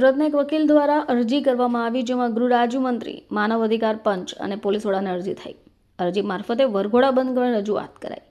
સુરતના એક વકીલ દ્વારા અરજી કરવામાં આવી જેમાં ગૃહ રાજ્યમંત્રી, માનવ અધિકાર પંચ અને પોલીસ વડાને અરજી થઈ. અરજી મારફતે વરઘોડા બંધ કરવાની રજૂઆત કરાઈ.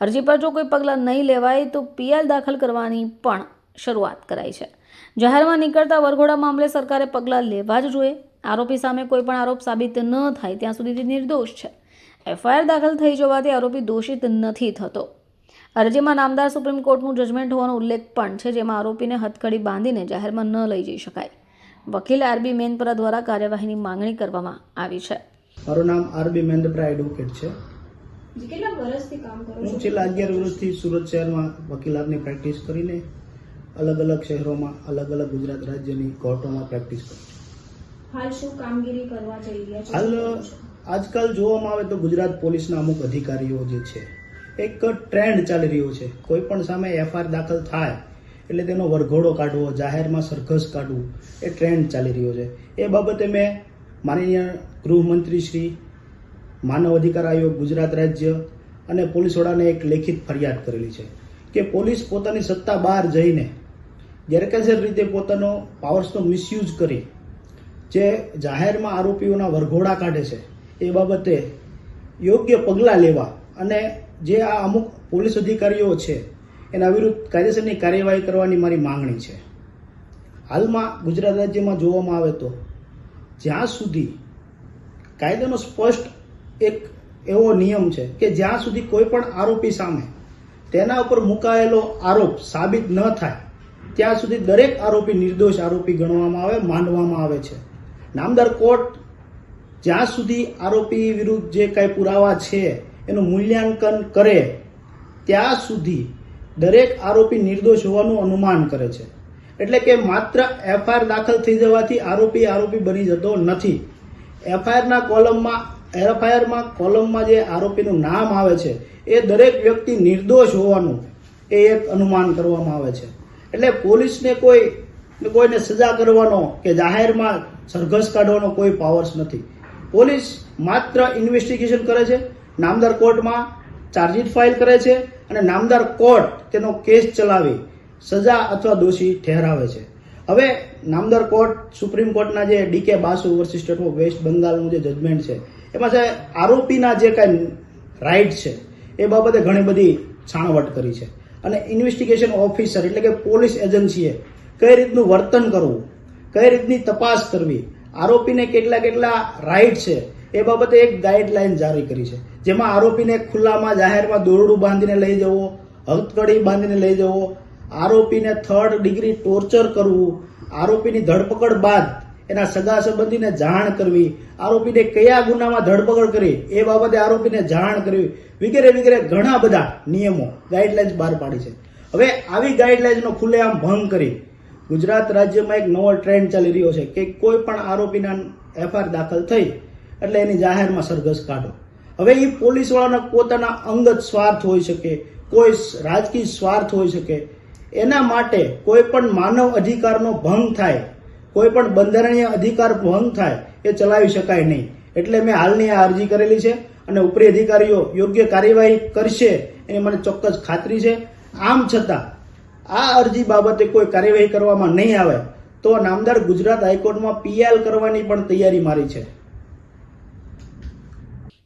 અરજી પર જો કોઈ પગલાં નહીં લેવાય તો પીએલ દાખલ કરવાની પણ શરૂઆત કરાઈ છે. જાહેરમાં નીકળતા વરઘોડા મામલે સરકારે પગલાં લેવા જ જોઈએ. આરોપી સામે કોઈ પણ આરોપ સાબિત ન થાય ત્યાં સુધી નિર્દોષ છે. એફઆઈઆર દાખલ થઈ જવાથી આરોપી દોષિત નથી થતો. અરજીમાં નામદાર સુપ્રીમ કોર્ટનું જજમેન્ટ હોવાનો ઉલ્લેખ પણ છે જેમાં આરોપીને હથકડી બાંધીને જાહેરમાં ન લઈ જઈ શકાય. વકીલ આરબી મેનપરા દ્વારા કાર્યવાહીની માંગણી કરવામાં આવી છે. મારું નામ આરબી મેનપરા એડવોકેટ છે. જી, કેટલા વર્ષથી કામ કરો હું છેલ્લા અગિયાર વર્ષથી સુરત શહેરમાં વકીલાતની પ્રેક્ટિસ કરીને અલગ અલગ શહેરોમાં અલગ અલગ ગુજરાત રાજ્યની કોર્ટોમાં પ્રેક્ટિસ કરું છું. હાલ શું કામગીરી કરવા જઈ રહ્યા હાલ આજકાલ જોવામાં આવે તો ગુજરાત પોલીસના અમુક અધિકારીઓ જે છે એક ટ્રેન્ડ ચાલી રહ્યો છે. કોઈ પણ સામે એફઆઈઆર દાખલ થાય, એટલે તેનો વરઘોડો કાઢવો, જાહેરમાં સરઘસ કાઢવું, એ ટ્રેન્ડ ચાલી રહ્યો છે. એ બાબતે મેં માનનીય ગૃહમંત્રી શ્રી, માનવ અધિકાર આયોગ, ગુજરાત રાજ્ય અને પોલીસ વડાને એક લેખિત ફરિયાદ કરેલી છે કે પોલીસ પોતાની સત્તા બહાર જઈને ગેરકાયદેસર રીતે પોતાનો પાવર્સનો મિસયુઝ કરી, જે જાહેરમાં આરોપીઓના વરઘોડા કાઢે છે. એ બાબતે યોગ્ય પગલાં લેવા અને જે આ અમુક પોલીસ અધિકારીઓ છે, એના વિરુદ્ધ કાયદેસરની કાર્યવાહી કરવાની મારી માંગણી છે. હાલમાં ગુજરાત રાજ્યમાં જોવામાં આવે તો, જ્યાં સુધી કાયદાનો સ્પષ્ટ એક એવો નિયમ છે કે જ્યાં સુધી કોઈ પણ આરોપી સામે તેના ઉપર મુકાયેલો આરોપ સાબિત ન થાય, ત્યાં સુધી દરેક આરોપી નિર્દોષ આરોપી ગણવામાં આવે માનવામાં આવે છે. નામદાર કોર્ટ જ્યાં સુધી આરોપી વિરુદ્ધ જે કાંઈ પુરાવા છે એનું મૂલ્યાંકન કરે ત્યાં સુધી દરેક આરોપી નિર્દોષ હોવાનું અનુમાન કરે છે. એટલે કે માત્ર એફઆઈઆર દાખલ થઈ જવાથી આરોપી આરોપી બની જતો નથી. એફઆઈઆરના કોલમમાં એફઆઈઆરમાં કોલમમાં જે આરોપીનું નામ આવે છે, એ દરેક વ્યક્તિ નિર્દોષ હોવાનું એ એક અનુમાન કરવામાં આવે છે. એટલે પોલીસને કોઈ, કોઈને સજા કરવાનો કે જાહેરમાં સરઘસ કાઢવાનો કોઈ પાવર્સ નથી. પોલીસ માત્ર ઇન્વેસ્ટિગેશન કરે છે નામદાર કોર્ટમાં ચાર્જશીટ ફાઇલ કરે છે અને નામદાર કોર્ટ તેનો કેસ ચલાવી સજા અથવા દોષી ઠેરાવે છે. હવે નામદાર કોર્ટ, સુપ્રીમ કોર્ટના જે DK Basu versus state of west બંગાળનું જે જજમેન્ટ છે, એમાં છે આરોપીના જે કાંઈ રાઇટ છે, એ બાબતે ઘણી બધી છાણવટ કરી છે. અને ઇન્વેસ્ટિગેશન ઓફિસર એટલે કે પોલીસ એજન્સીએ કઈ રીતનું વર્તન કરવું, કઈ રીતની તપાસ કરવી, આરોપીને કેટલા કેટલા રાઇટ છે એ બાબતે એક ગાઈડલાઈન જારી કરી છે. જેમાં આરોપીને ખુલ્લામાં જાહેરમાં દોરડું બાંધીને લઈ જવો, હથકડી બાંધીને લઈ જવો, આરોપીને થર્ડ ડિગ્રી ટોર્ચર કરવું, આરોપીની ધરપકડ બાદ એના સગા સંબંધીને જાણ કરવી, આરોપીને કયા ગુનામાં ધરપકડ કરી, એ બાબતે આરોપીને જાણ કરવી, વગેરે વગેરે ઘણા બધા નિયમો ગાઈડલાઇન્સ બહાર પાડી છે. હવે આવી ગાઈડલાઇન્સનો ખુલ્લેઆમ ભંગ કરી ગુજરાત રાજ્યમાં એક નવો ટ્રેન્ડ ચાલી રહ્યો છે કે કોઈ પણ આરોપીના એફઆઈઆર દાખલ થઈ એટલે એની જાહેરમાં સરઘસ કાઢો. હવે એ પોલીસવાળાના પોતાના અંગત સ્વાર્થ હોઈ શકે, કોઈ રાજકીય સ્વાર્થ હોઈ શકે, એના માટે કોઈ પણ માનવ અધિકારનો ભંગ થાય, કોઈ પણ બંધારણીય અધિકાર ભંગ થાય, એ ચલાવી શકાય નહીં. એટલે મેં હાલની આ અરજી કરેલી છે અને ઉપરી અધિકારીઓ યોગ્ય કાર્યવાહી કરશે એની મને ચોક્કસ ખાતરી છે. આમ છતાં, આ અરજી બાબતે કોઈ કાર્યવાહી કરવામાં નહીં આવે, તો નામદાર ગુજરાત હાઈકોર્ટમાં પીએલ કરવાની પણ તૈયારી મારી છે.